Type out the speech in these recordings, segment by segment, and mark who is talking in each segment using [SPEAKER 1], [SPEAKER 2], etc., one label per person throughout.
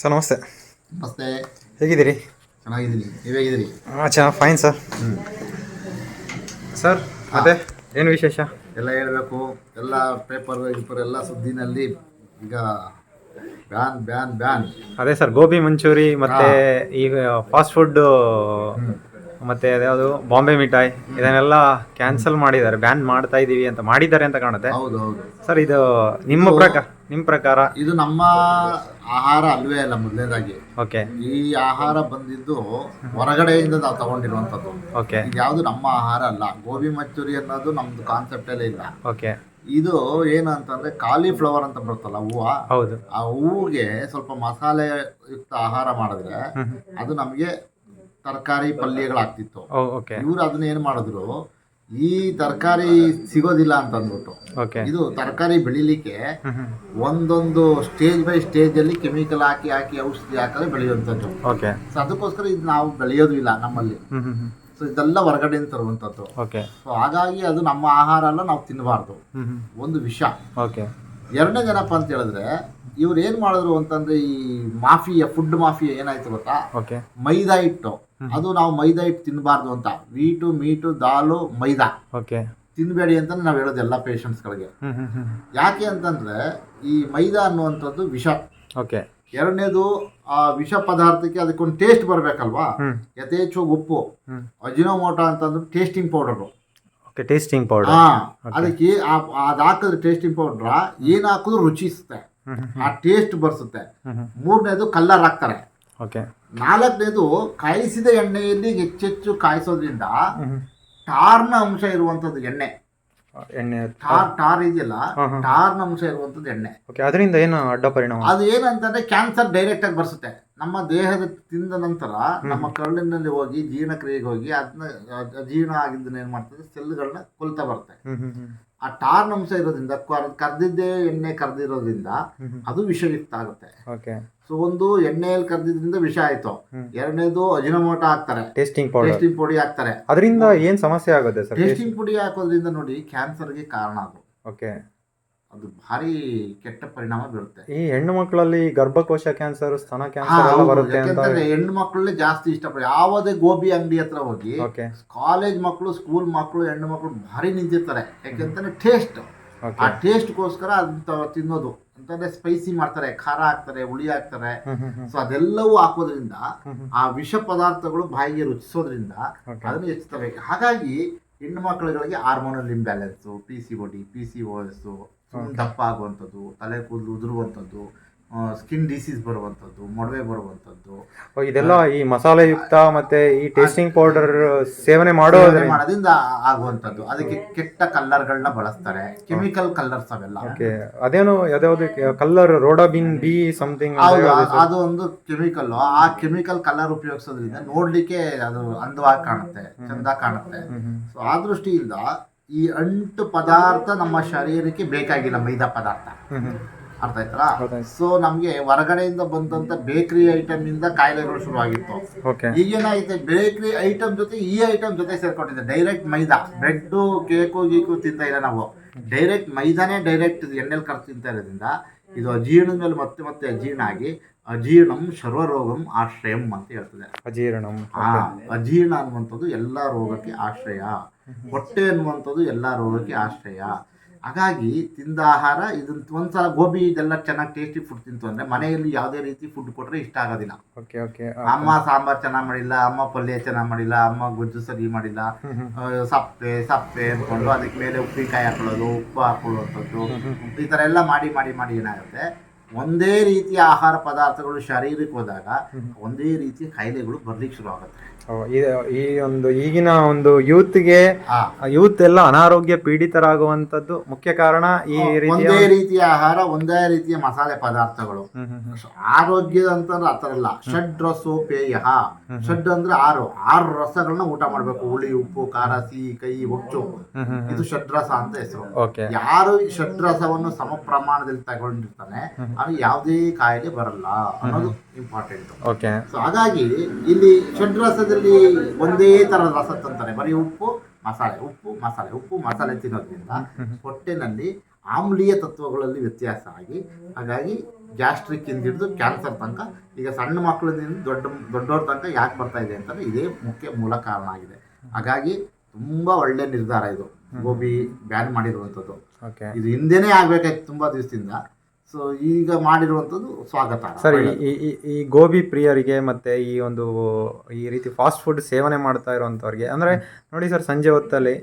[SPEAKER 1] Sir ನಮಸ್ತೆ.
[SPEAKER 2] ನಮಸ್ತೆ.
[SPEAKER 1] ಹೇಗಿದ್ದೀರಿ?
[SPEAKER 2] ಚೆನ್ನಾಗಿದ್ದೀನಿ. ನೀವು ಹೇಗಿದ್ದೀರಿ?
[SPEAKER 1] ಹಾಂ ಚೆನ್ನಾಗಿ ಫೈನ್ ಸರ್ ಸರ್ ಮತ್ತೆ ಏನು ವಿಶೇಷ?
[SPEAKER 2] ಎಲ್ಲ ಹೇಳಬೇಕು. ಎಲ್ಲ ಪೇಪರ್ ಗೀಪರ್ ಎಲ್ಲ ಸುದ್ದಿನಲ್ಲಿ. ಈಗ ಬ್ಯಾನ್ ಬ್ಯಾನ್ ಬ್ಯಾನ್.
[SPEAKER 1] ಅದೇ ಸರ್ ಗೋಬಿ ಮಂಚೂರಿ ಮತ್ತೆ ಈಗ ಫಾಸ್ಟ್ ಫುಡ್ ಮತ್ತೆ ಅದ್ಯಾವುದು ಬಾಂಬೆ ಮಿಠಾಯಿ ಇದನ್ನೆಲ್ಲ ಕ್ಯಾನ್ಸಲ್ ಮಾಡಿದ್ದಾರೆ. ಬ್ಯಾನ್ ಮಾಡ್ತಾ ಇದ್ದೀವಿ ಅಂತ ಮಾಡಿದ್ದಾರೆ ಅಂತ ಕಾಣುತ್ತೆ.
[SPEAKER 2] ಹೌದು ಹೌದು.
[SPEAKER 1] ಸರ್ ಇದು ನಿಮ್ಮ ಪ್ರಕಾರ ನಿಮ್ಮ ಪ್ರಕಾರ?
[SPEAKER 2] ಇದು ನಮ್ಮ ಆಹಾರ ಅಲ್ವೇ ಅಲ್ಲ ಮೊದಲನೇದಾಗಿ.
[SPEAKER 1] ಓಕೆ.
[SPEAKER 2] ಈ ಆಹಾರ ಬಂದಿದ್ದು ಹೊರಗಡೆಯಿಂದ ನಾವು ತಗೊಂಡಿರುವಂತದ್ದು
[SPEAKER 1] ಓಕೆ.
[SPEAKER 2] ಯಾವುದು ನಮ್ಮ ಆಹಾರ ಅಲ್ಲ. ಗೋಬಿ ಮಂಚೂರಿ ಅನ್ನೋದು ನಮ್ದು ಕಾನ್ಸೆಪ್ಟಲ್ಲೇ ಇಲ್ಲ.
[SPEAKER 1] ಓಕೆ.
[SPEAKER 2] ಇದು ಏನು ಅಂತಂದ್ರೆ ಕಾಲಿಫ್ಲವರ್ ಅಂತ ಬರುತ್ತಲ್ಲ ಹೂವು?
[SPEAKER 1] ಹೌದು.
[SPEAKER 2] ಆ ಹೂವಿಗೆ ಸ್ವಲ್ಪ ಮಸಾಲೆ ಯುಕ್ತ ಆಹಾರ ಮಾಡಿದ್ರೆ ಅದು ನಮಗೆ ತರಕಾರಿ ಪಲ್ಯಗಳಾಗ್ತಿತ್ತು. ಇವ್ರು ಅದನ್ನ ಏನ್ ಮಾಡಿದ್ರು ಈ ತರಕಾರಿ ಸಿಗೋದಿಲ್ಲ ಅಂತ ಅಂದ್ಬಿಟ್ಟು.
[SPEAKER 1] ಓಕೆ
[SPEAKER 2] ಇದು ತರಕಾರಿ ಬೆಳಿಲಿಕ್ಕೆ ಒಂದೊಂದು ಸ್ಟೇಜ್ ಬೈ ಸ್ಟೇಜ್ ಅಲ್ಲಿ ಕೆಮಿಕಲ್ ಹಾಕಿ ಹಾಕಿ ಔಷಧಿ ಹಾಕಿದ್ರೆ ಬೆಳೆಯುವಂಥದ್ದು.
[SPEAKER 1] ಓಕೆ
[SPEAKER 2] ಸೊ ಅದಕ್ಕೋಸ್ಕರ ಇದು ನಾವು ಬೆಳೆಯೋದು ಇಲ್ಲ ನಮ್ಮಲ್ಲಿ. ಸೊ ಇದೆಲ್ಲ ಹೊರಗಡೆಯಿಂದ ತರುವಂಥದ್ದು.
[SPEAKER 1] ಓಕೆ
[SPEAKER 2] ಸೊ ಹಾಗಾಗಿ ಅದು ನಮ್ಮ ಆಹಾರ ಅಲ್ಲ ನಾವು ತಿನ್ನಬಾರ್ದು. ಒಂದು ವಿಷ.
[SPEAKER 1] ಓಕೆ
[SPEAKER 2] ಜನಪ ಅಂತ ಹೇಳಿದ್ರೆ ಇವ್ರು ಏನ್ ಮಾಡಿದ್ರು ಅಂತಂದ್ರೆ ಈ ಮಾಫಿಯಾ ಫುಡ್ ಮಾಫಿಯಾ ಏನಾಯ್ತು ಗೊತ್ತಾ?
[SPEAKER 1] ಓಕೆ
[SPEAKER 2] ಮೈದಾ ಹಿಟ್ಟು. ಅದು ನಾವು ಮೈದಾ ಹಿಟ್ಟು ತಿನ್ನಬಾರ್ದು ಅಂತ. ವೀಟು ಮೀಟು ದಾಲು ಮೈದಾ.
[SPEAKER 1] ಓಕೆ.
[SPEAKER 2] ತಿನ್ನಬೇಡಿ ಅಂತ ನಾವು ಹೇಳೋದು ಎಲ್ಲ ಪೇಷಂಟ್ಸ್ಗಳಿಗೆ ಯಾಕೆ ಅಂತಂದ್ರೆ ಈ ಮೈದಾ ಅನ್ನುವಂಥದ್ದು ವಿಷ.
[SPEAKER 1] ಓಕೆ.
[SPEAKER 2] ಎರಡನೇದು ಆ ವಿಷ ಪದಾರ್ಥಕ್ಕೆ ಅದಕ್ಕೊಂದು ಟೇಸ್ಟ್ ಬರಬೇಕಲ್ವಾ?
[SPEAKER 1] ಯಥೇಚ್ಛ
[SPEAKER 2] ಯಥೇಚ್ಛವಾಗಿ ಉಪ್ಪು. ಅಜಿನೋಮೋಟ ಅಂತಂದ್ರೆ ಟೇಸ್ಟಿಂಗ್ ಪೌಡರು
[SPEAKER 1] ಟೇಸ್ಟಿಂಗ್ ಪೌಡರ್
[SPEAKER 2] ಅದಕ್ಕೆ ಅದು ಹಾಕಿದ್ರೆ ಟೇಸ್ಟಿಂಗ್ ಪೌಡ್ರ ಏನು ಹಾಕಿದ್ರು ರುಚಿಸುತ್ತೆ ಆ ಟೇಸ್ಟ್ ಬರ್ಸುತ್ತೆ. ಮೂರನೇದು ಕಲ್ಲರ್ ಹಾಕ್ತಾರೆ.
[SPEAKER 1] ಓಕೆ
[SPEAKER 2] ನಾಲ್ಕನೇದು ಕಾಯಿಸಿದ ಎಣ್ಣೆಯಲ್ಲಿ ಹೆಚ್ಚೆಚ್ಚು ಕಾಯಿಸೋದ್ರಿಂದ ಟಾರ್ನ ಅಂಶ ಇರುವಂತದ್ದು ಎಣ್ಣೆ.
[SPEAKER 1] ಎಣ್ಣೆ.
[SPEAKER 2] ಟಾರ್ ಟಾರ್ ಇದೆಯಲ್ಲ. ಟಾರ್ನ ಅಂಶ ಇರುವಂತದ್ದು ಎಣ್ಣೆ.
[SPEAKER 1] ಓಕೆ ಅದರಿಂದ ಏನು ಅಡ್ಡ ಪರಿಣಾಮ?
[SPEAKER 2] ಅದು ಏನಂತಂದ್ರೆ ಕ್ಯಾನ್ಸರ್ ಡೈರೆಕ್ಟ್ ಆಗಿ ಬರ್ಸುತ್ತೆ. ನಮ್ಮ ದೇಹದ ತಿಂದ ನಂತರ ನಮ್ಮ ಕರುಳಿನಲ್ಲಿ ಹೋಗಿ ಜೀರ್ಣಕ್ರಿಯೆಗೆ ಹೋಗಿ ಅದನ್ನ ಜೀರ್ಣ ಆಗಿದ್ದನ್ನ ಏನ್ ಮಾಡ್ತದೆ? ಸೆಲ್ಗಳನ್ನ ಕೊಲ್ತಾ ಬರುತ್ತೆ. ಆ ಟಾರ್ನ ಅಂಶ ಇರೋದ್ರಿಂದ ಕರ್- ಕರ್ದಿದ್ದೇ ಎಣ್ಣೆ ಕರ್ದಿರೋದ್ರಿಂದ ಅದು ವಿಷಯುಕ್ತ ಆಗುತ್ತೆ.
[SPEAKER 1] ಓಕೆ
[SPEAKER 2] ಸೊ ಒಂದು ಎಣ್ಣೆಯಲ್ಲಿ ಕರೆದಿದ್ರಿಂದ ವಿಷ ಆಯ್ತು. ಎರಡನೇದು ಅಜಿನಮೋಟ ಹಾಕ್ತಾರೆ.
[SPEAKER 1] ಟೇಸ್ಟಿಂಗ್ ಪೌಡರ್
[SPEAKER 2] ಟೇಸ್ಟಿಂಗ್ ಪುಡಿ ಹಾಕ್ತಾರೆ.
[SPEAKER 1] ಅದರಿಂದ ಏನ್ ಸಮಸ್ಯೆ ಆಗುತ್ತೆ ಸರ್?
[SPEAKER 2] ಟೇಸ್ಟಿಂಗ್ ಪುಡಿ ಹಾಕೋದ್ರಿಂದ ನೋಡಿ ಕ್ಯಾನ್ಸರ್ಗೆ ಕಾರಣ ಅದು.
[SPEAKER 1] ಓಕೆ.
[SPEAKER 2] ಅದು ಭಾರಿ ಕೆಟ್ಟ ಪರಿಣಾಮ ಬೀರುತ್ತೆ.
[SPEAKER 1] ಈ ಹೆಣ್ಣು ಮಕ್ಕಳಲ್ಲಿ ಗರ್ಭಕೋಶ ಕ್ಯಾನ್ಸರ್ ಸ್ತನ ಕ್ಯಾನ್ಸರ್ ಎಲ್ಲ ಬರುತ್ತೆ ಅಂತ
[SPEAKER 2] ಯಾಕೆಂತಂದ್ರೆ ಹೆಣ್ಣು ಮಕ್ಕಳಲ್ಲೇ ಜಾಸ್ತಿ ಇಷ್ಟಪಡ ಯಾವುದೇ ಗೋಬಿ ಅಂಗಡಿ ಹತ್ರ ಹೋಗಿ
[SPEAKER 1] ಓಕೆ.
[SPEAKER 2] ಕಾಲೇಜ್ ಮಕ್ಕಳು ಸ್ಕೂಲ್ ಮಕ್ಕಳು ಹೆಣ್ಣು ಮಕ್ಕಳು ಭಾರಿ ನಿಂತಿರ್ತಾರೆ. ಯಾಕೆಂತಂದ್ರೆ ಟೇಸ್ಟ್ ಆ
[SPEAKER 1] ಟೇಸ್ಟ್
[SPEAKER 2] ಟೇಸ್ಟ್ಗೋಸ್ಕರ ಅಂತ ತಿನ್ನೋದು. ಅಂತಂದ್ರೆ ಸ್ಪೈಸಿ ಮಾಡ್ತಾರೆ ಖಾರ ಹಾಕ್ತಾರೆ ಹುಳಿ ಹಾಕ್ತಾರೆ ಸೊ ಅದೆಲ್ಲವೂ ಹಾಕೋದ್ರಿಂದ. ಆ ವಿಷ ಪದಾರ್ಥಗಳು ಬಾಯಿಗೆ ರುಚಿಸೋದ್ರಿಂದ
[SPEAKER 1] ಅದನ್ನ
[SPEAKER 2] ಅದನ್ನು ಹೆಚ್ಚುತ್ತವೆ ಹಾಗಾಗಿ ಹೆಣ್ಣು ಮಕ್ಕಳುಗಳಿಗೆ hormonal imbalance P C O D P C O S ದಪ್ಪ ಆಗುವಂಥದ್ದು ತಲೆ ಕೂದಲು ಉದುರುವಂಥದ್ದು ಸ್ಕಿನ್ ಡಿಸೀಸ್ ಬರುವಂಥದ್ದು ಮೊಡವೆ ಬರುವಂಥದ್ದು.
[SPEAKER 1] ಇದೆಲ್ಲ ಈ ಮಸಾಲೆಯುಕ್ತ ಮತ್ತೆ ಈ ಟೇಸ್ಟಿಂಗ್ ಪೌಡರ್ ಸೇವನೆ ಮಾಡೋ
[SPEAKER 2] ಸೇವನೆ ಮಾಡೋದ್ರಿಂದ ಆಗುವಂಥದ್ದು. ಅದಕ್ಕೆ ಕೆಟ್ಟ ಕಲ್ಲರ್ಗಳನ್ನ ಬಳಸ್ತಾರೆ. ಕೆಮಿಕಲ್ ಕಲ್ಲರ್ಸ್ ಅವೆಲ್ಲ.
[SPEAKER 1] ಅದೇನು ಯಾವ್ದಾವ್ದು ಕಲ್ಲರ್ ರೋಡಾಬಿನ್ ಬಿ ಸಮಥಿಂಗ್
[SPEAKER 2] ಅದು ಒಂದು ಕೆಮಿಕಲ್ ಆ ಕೆಮಿಕಲ್ ಕಲರ್ ಉಪಯೋಗಿಸೋದ್ರಿಂದ ನೋಡ್ಲಿಕ್ಕೆ ಅದು ಅಂದವಾಗಿ ಕಾಣುತ್ತೆ ಚಂದ ಕಾಣುತ್ತೆ. ಸೊ ಆ ದೃಷ್ಟಿಯಿಂದ ಈ ಅಂಟು ಪದಾರ್ಥ ನಮ್ಮ ಶರೀರಕ್ಕೆ ಬೇಕಾಗಿಲ್ಲ ಮೈದಾ ಪದಾರ್ಥ. ಅರ್ಥ ಆಯ್ತಲ್ಲ. ಸೊ ನಮ್ಗೆ ಹೊರಗಡೆಯಿಂದ ಬಂದಂತ ಬೇಕರಿ ಐಟಮ್ ಇಂದ ಕಾಯಿಲೆಗಳು ಶುರು
[SPEAKER 1] ಆಗಿತ್ತು.
[SPEAKER 2] ಈಗೇನಾಗಿದೆ ಬೇಕರಿ ಐಟಮ್ ಜೊತೆ ಈ ಐಟಮ್ ಜೊತೆ ಸೇರ್ಕೊಂಡಿದೆ ಡೈರೆಕ್ಟ್ ಮೈದಾ. ಬ್ರೆಡ್ ಕೇಕು ಗೀಕು ತಿಂತ ಇಲ್ಲ ನಾವು. ಡೈರೆಕ್ಟ್ ಮೈದಾನೇ ಡೈರೆಕ್ಟ್ ಎಣ್ಣೆಲ್ ಕರ್ ತಿಂತ ಇರೋದ್ರಿಂದ ಇದು ಅಜೀರ್ಣದ ಮೇಲೆ ಮತ್ತೆ ಮತ್ತೆ ಅಜೀರ್ಣ ಆಗಿ ಅಜೀರ್ಣಂ ಸರ್ವರೋಗಂ ಆಶ್ರಯಂ ಅಂತ ಹೇಳ್ತದೆ.
[SPEAKER 1] ಅಜೀರ್ಣಂ.
[SPEAKER 2] ಅಜೀರ್ಣ ಅನ್ನುವಂಥದ್ದು ಎಲ್ಲ ರೋಗಕ್ಕೆ ಆಶ್ರಯ. ಹೊಟ್ಟೆ ಅನ್ನುವಂಥದ್ದು ಎಲ್ಲ ರೋಗಕ್ಕೆ ಆಶ್ರಯ. ಹಾಗಾಗಿ ತಿಂದ ಆಹಾರ ಇದನ್ನ ಒಂದ್ಸಲ ಗೋಬಿ ಇದೆಲ್ಲ ಚೆನ್ನಾಗಿ ಟೇಸ್ಟಿ ಫುಡ್ ತಿಂತು ಅಂದ್ರೆ ಮನೆಯಲ್ಲಿ ಯಾವುದೇ ರೀತಿ ಫುಡ್ ಕೊಟ್ರೆ ಇಷ್ಟ ಆಗೋದಿಲ್ಲ.
[SPEAKER 1] ಓಕೆ ಓಕೆ
[SPEAKER 2] ಅಮ್ಮ ಸಾಂಬಾರ್ ಚೆನ್ನಾಗಿ ಮಾಡಿಲ್ಲ ಅಮ್ಮ ಪಲ್ಯ ಚೆನ್ನಾಗಿ ಮಾಡಿಲ್ಲ ಅಮ್ಮ ಗೊಜ್ಜು ಸರಿ ಮಾಡಿಲ್ಲ ಸಪ್ಪೆ ಸಪ್ಪೆ ಅಂದ್ಕೊಂಡು ಅದಕ್ಕೆ ಮೇಲೆ ಉಪ್ಪಿನಕಾಯಿ ಹಾಕೊಳ್ಳೋದು ಉಪ್ಪು ಹಾಕೊಳ್ಳುವಂಥದ್ದು ಈ ಥರ ಎಲ್ಲ ಮಾಡಿ ಮಾಡಿ ಮಾಡಿ ಏನಾಗುತ್ತೆ? ಒಂದೇ ರೀತಿಯ ಆಹಾರ ಪದಾರ್ಥಗಳು ಶರೀರಕ್ಕೆ ಹೋದಾಗ ಒಂದೇ ರೀತಿಯ ಕಾಯಿಲೆಗಳು ಬರ್ಲಿಕ್ಕೆ ಶುರು ಆಗುತ್ತೆ.
[SPEAKER 1] ಈ ಒಂದು ಈಗಿನ ಒಂದು ಯೂತ್ಗೆ
[SPEAKER 2] ಗೆ
[SPEAKER 1] ಯೂತ್ ಎಲ್ಲ ಅನಾರೋಗ್ಯ ಪೀಡಿತರಾಗುವಂತದ್ದು ಮುಖ್ಯ ಕಾರಣ ಈ ರೀತಿಯ
[SPEAKER 2] ಒಂದೇ ರೀತಿಯ ಆಹಾರ ಒಂದೇ ರೀತಿಯ ಮಸಾಲೆ ಪದಾರ್ಥಗಳು. ಆರೋಗ್ಯದ ಅಂತಂದ್ರೆ ಆತರ ಇಲ್ಲ. ಷಡ್ ರಸೋ ಪೇಯ. ಷಡ್ ಅಂದ್ರೆ ಆರು. ಆರು ರಸಗಳನ್ನ ಊಟ ಮಾಡ್ಬೇಕು. ಹುಳಿ ಉಪ್ಪು ಖಾರ ಸಿಹಿ ಕೈ ಒಚ್ಚು ಇದು ಷಡ್ರಸ ಅಂತ ಹೆಸರು. ಯಾರು ಈ ಷಡ್ರಸವನ್ನು ಸಮ ಪ್ರಮಾಣದಲ್ಲಿ ತಗೊಂಡಿರ್ತಾನೆ ಅವ್ನಿಗೆ ಯಾವುದೇ ಕಾಯಿಲೆ ಬರಲ್ಲ ಅನ್ನೋದು ಇಂಪಾರ್ಟೆಂಟ್
[SPEAKER 1] ಓಕೆ
[SPEAKER 2] ಸೊ ಹಾಗಾಗಿ ಇಲ್ಲಿ ಷಡ್ರಸದಲ್ಲಿ ಒಂದೇ ತರದ ರಸ ತಂತಾರೆ. ಬರೀ ಉಪ್ಪು ಮಸಾಲೆ. ಉಪ್ಪು ಮಸಾಲೆ. ಉಪ್ಪು ಮಸಾಲೆ ತಿನ್ನೋದ್ರಿಂದ ಹೊಟ್ಟೆನಲ್ಲಿ ಆಮ್ಲೀಯ ತತ್ವಗಳಲ್ಲಿ ವ್ಯತ್ಯಾಸ ಆಗಿ ಹಾಗಾಗಿ ಗ್ಯಾಸ್ಟ್ರಿಕ್ ಹಿಂದಿಡಿದು ಹಿಡಿದು ಕ್ಯಾನ್ಸರ್ ತನಕ ಈಗ ಸಣ್ಣ ಮಕ್ಕಳಿಂದ ದೊಡ್ಡ ದೊಡ್ಡವ್ರ ತನಕ ಯಾಕೆ ಬರ್ತಾ ಇದೆ ಅಂತಂದ್ರೆ ಇದೇ ಮುಖ್ಯ ಮೂಲ ಕಾರಣ ಆಗಿದೆ. ಹಾಗಾಗಿ ತುಂಬ ಒಳ್ಳೆ ನಿರ್ಧಾರ ಇದು. ಗೋಬಿ ಬ್ಯಾನ್ ಮಾಡಿರುವಂಥದ್ದು.
[SPEAKER 1] ಓಕೆ
[SPEAKER 2] ಇದು ಹಿಂದೆನೇ ಆಗ್ಬೇಕಾಯ್ತು ತುಂಬಾ ದಿವಸದಿಂದ. ಸೊ ಈಗ ಮಾಡಿರುವಂಥದ್ದು ಸ್ವಾಗತ.
[SPEAKER 1] ಸರ್ ಈ ಈ- ಗೋಬಿ ಪ್ರಿಯರಿಗೆ ಮತ್ತೆ ಈ ಒಂದು ಈ ರೀತಿ ಫಾಸ್ಟ್ ಫುಡ್ ಸೇವನೆ ಮಾಡ್ತಾ ಇರುವಂಥವ್ರಿಗೆ ಅಂದ್ರೆ ನೋಡಿ ಸರ್ ಸಂಜೆ ಹೊತ್ತಲ್ಲಿ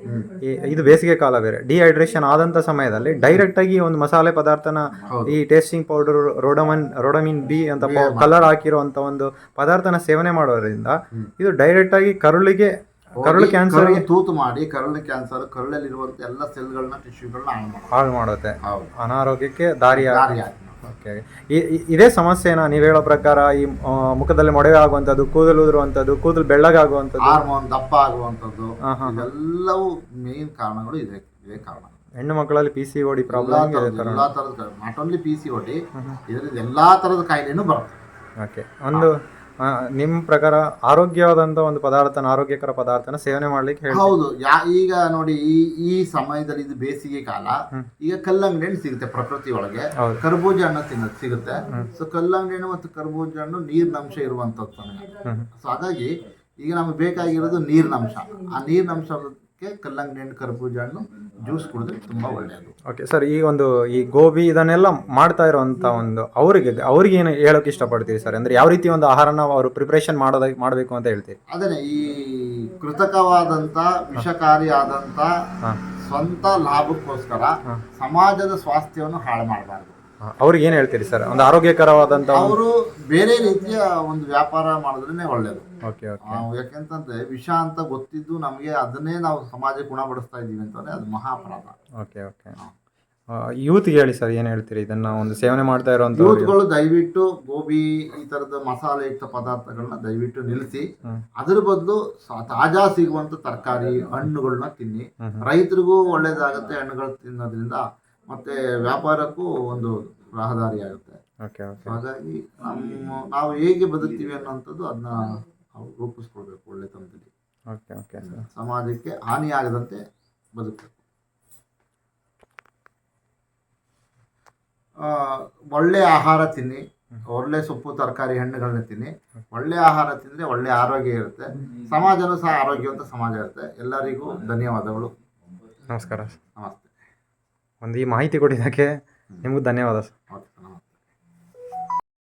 [SPEAKER 1] ಇದು ಬೇಸಿಗೆ ಕಾಲ ಬೇರೆ. ಡಿಹೈಡ್ರೇಷನ್ ಆದಂಥ ಸಮಯದಲ್ಲಿ ಡೈರೆಕ್ಟ್ ಆಗಿ ಒಂದು ಮಸಾಲೆ ಪದಾರ್ಥನ ಈ tasting powder rhodamine rhodamine B ಅಂತ ಕಲರ್ ಹಾಕಿರುವಂಥ ಒಂದು ಪದಾರ್ಥನ ಸೇವನೆ ಮಾಡೋದ್ರಿಂದ ಇದು ಡೈರೆಕ್ಟ್ ಆಗಿ ಕರುಳಿಗೆ ಕರುಳು ಕ್ಯಾನ್ಸರ್
[SPEAKER 2] ತೂತು ಮಾಡಿ ಕರುಳು ಕ್ಯಾನ್ಸರ್ ಕರುಳಲ್ಲಿರುವಂತ ಎಲ್ಲ ಸೆಲ್ಗಳನ್ನ ಟಿಶ್ಯೂಗಳನ್ನ ಹಾಳು ಮಾಡಿ
[SPEAKER 1] ಹಾಳು ಮಾಡುತ್ತೆ.
[SPEAKER 2] ಹೌದು.
[SPEAKER 1] ಅನಾರೋಗ್ಯಕ್ಕೆ ದಾರಿ ಇದೇ ಸಮಸ್ಯೆನ ನೀವು ಹೇಳೋ ಪ್ರಕಾರ ಈ ಮುಖದಲ್ಲಿ ಮೊಡವೆ ಆಗುವಂಥದ್ದು ಕೂದಲು ಉದುರುವಂಥದ್ದು ಕೂದಲು ಬೆಳ್ಳಗಾಗುವಂಥದ್ದು.
[SPEAKER 2] ಹಾರ್ಮೋನ್ ದಪ್ಪ ಆಗುವಂಥದ್ದು ಎಲ್ಲವೂ ಮೇನ್ ಕಾರಣಗಳು ಇದೆ ಇದೇ ಕಾರಣ.
[SPEAKER 1] ಹೆಣ್ಣು ಮಕ್ಕಳಲ್ಲಿ ಪಿ ಸಿ ಓಡಿ ಪ್ರಾಬ್ಲಮ್
[SPEAKER 2] ಎಲ್ಲಾ ತರದ not only P C O D ಇದರಿಂದ ಎಲ್ಲಾ ತರದ ಕಾಯಿಲೆನೂ ಬರುತ್ತೆ.
[SPEAKER 1] ಓಕೆ ಒಂದು ನಿಮ್ಮ ಪ್ರಕಾರ ಆರೋಗ್ಯವಾದಂಥ ಒಂದು ಪದಾರ್ಥನ ಆರೋಗ್ಯಕರ ಪದಾರ್ಥನ ಸೇವನೆ ಮಾಡ್ಲಿಕ್ಕೆ ಹೇಳಿ
[SPEAKER 2] ಹೌದು. ಯಾ ಈಗ ನೋಡಿ ಈ ಈ ಸಮಯದಲ್ಲಿ ಇದು ಬೇಸಿಗೆ ಕಾಲ. ಈಗ ಕಲ್ಲಂಗಡಿ ಹಣ್ಣು ಸಿಗುತ್ತೆ ಪ್ರಕೃತಿ ಒಳಗೆ. ಕರ್ಬೂಜ ಹಣ್ಣು ತಿನ್ನ ಸಿಗುತ್ತೆ. ಸೊ ಕಲ್ಲಂಗಡಿ ಹಣ್ಣು ಮತ್ತು ಕರ್ಬೂಜ ಹಣ್ಣು ನೀರಿನಂಶ ಇರುವಂತದ್ದು ಸೊ ಹಾಗಾಗಿ ಈಗ ನಮಗೆ ಬೇಕಾಗಿರೋದು ನೀರಿನಂಶ. ಆ ನೀರಿನಂಶಕ್ಕೆ ಕಲ್ಲಂಗಡಿ ಹಣ್ಣು ಕರ್ಬೂಜ ಹಣ್ಣು ಜ್ಯೂಸ್ ಕುಡಿದ್ರೆ ತುಂಬಾ ಒಳ್ಳೆಯದು
[SPEAKER 1] ಓಕೆ ಸರ್ ಈ ಒಂದು ಈ ಗೋಬಿ ಇದನ್ನೆಲ್ಲ ಮಾಡ್ತಾ ಇರುವಂತ ಒಂದು ಅವರಿಗೆ ಅವ್ರಿಗೆ ಏನು ಹೇಳೋಕೆ ಇಷ್ಟಪಡ್ತೀರಿ ಸರ್ ಅಂದ್ರೆ ಯಾವ ರೀತಿ ಒಂದು ಆಹಾರನ ಅವರು ಪ್ರಿಪ್ರೇಷನ್ ಮಾಡೋದ ಮಾಡಬೇಕು ಅಂತ ಹೇಳ್ತೀರಿ?
[SPEAKER 2] ಅದನ್ನೇ ಈ ಕೃತಕವಾದಂತ ವಿಷಕಾರಿಯಾದಂತ. ಸ್ವಂತ ಲಾಭಕ್ಕೋಸ್ಕರ ಸಮಾಜದ ಸ್ವಾಸ್ಥ್ಯವನ್ನು ಹಾಳು ಮಾಡಬಾರ್ದು.
[SPEAKER 1] ಅವ್ರಿಗೆ ಏನು ಹೇಳ್ತೀರಿ ಸರ್? ಒಂದು ಆರೋಗ್ಯಕರವಾದಂತ
[SPEAKER 2] ಅವರು ಬೇರೆ ರೀತಿಯ ಒಂದು ವ್ಯಾಪಾರ ಮಾಡಿದ್ರೇನೆ ಒಳ್ಳೇದು.
[SPEAKER 1] Okay okay.
[SPEAKER 2] ಯಾಕೆಂತಂದ್ರೆ ವಿಷ ಅಂತ ಗೊತ್ತಿದ್ದು ನಮಗೆ ಅದನ್ನೇ ನಾವು ಸಮಾಜಕ್ಕೆ ಗುಣಪಡಿಸ್ತಾ ಇದೀವಿ ಅಂತಂದ್ರೆ ಅದು ಮಹಾ ಅಪರಾಧ
[SPEAKER 1] ಓಕೆ. ಓಕೆ ಯೂತ್ಗೆ ಹೇಳಿ ಸರ್ ಏನು ಹೇಳ್ತೀರಿ? ಇದನ್ನ ಒಂದು ಸೇವನೆ ಮಾಡ್ತಾ ಇರೋ
[SPEAKER 2] ಯೂತ್ಗಳು ದಯವಿಟ್ಟು ಗೋಬಿ ಈ ತರದ ಮಸಾಲೆಯುಕ್ತ ಪದಾರ್ಥಗಳನ್ನ ದಯವಿಟ್ಟು ನಿಲ್ಲಿಸಿ. ಅದ್ರ ಬದಲು ತಾಜಾ ಸಿಗುವಂತ ತರಕಾರಿ ಹಣ್ಣುಗಳನ್ನ ತಿನ್ನಿ. ರೈತರಿಗೂ ಒಳ್ಳೇದಾಗತ್ತೆ ಹಣ್ಣುಗಳು ತಿನ್ನೋದ್ರಿಂದ ಮತ್ತೆ ವ್ಯಾಪಾರಕ್ಕೂ ಒಂದು ರಹದಾರಿ ಆಗುತ್ತೆ ಹಾಗಾಗಿ ನಮ್ಮ ನಾವು ಹೇಗೆ ಬದುಕ್ತೀವಿ ಅನ್ನೋಂಥದ್ದು ಅದನ್ನ ನಾವು ರೂಪಿಸ್ಕೊಳ್ಬೇಕು ಒಳ್ಳೆತನದಲ್ಲಿ
[SPEAKER 1] ಸಮಾಜಕ್ಕೆ ಹಾನಿ
[SPEAKER 2] ಆಗದಂತೆ ಹಾನಿಯಾಗದಂತೆ ಬದುಕಬೇಕು. ಒಳ್ಳೆ ಆಹಾರ ತಿನ್ನಿ ಒಳ್ಳೆ ಸೊಪ್ಪು ತರಕಾರಿ ಹಣ್ಣುಗಳನ್ನ ತಿನ್ನಿ. ಒಳ್ಳೆ ಆಹಾರ ತಿಂದ್ರೆ ಒಳ್ಳೆ ಆರೋಗ್ಯ ಇರುತ್ತೆ. ಸಮಾಜನೂ ಸಹ ಆರೋಗ್ಯವಂತ ಸಮಾಜ ಇರುತ್ತೆ. ಎಲ್ಲರಿಗೂ ಧನ್ಯವಾದಗಳು.
[SPEAKER 1] ನಮಸ್ಕಾರ.
[SPEAKER 2] ನಮಸ್ತೆ.
[SPEAKER 1] ಒಂದು ಈ ಮಾಹಿತಿ ಕೊಟ್ಟಿದ್ದಕ್ಕೆ ನಿಮಗೂ ಧನ್ಯವಾದ ಸರ್.
[SPEAKER 2] ಓಕೆ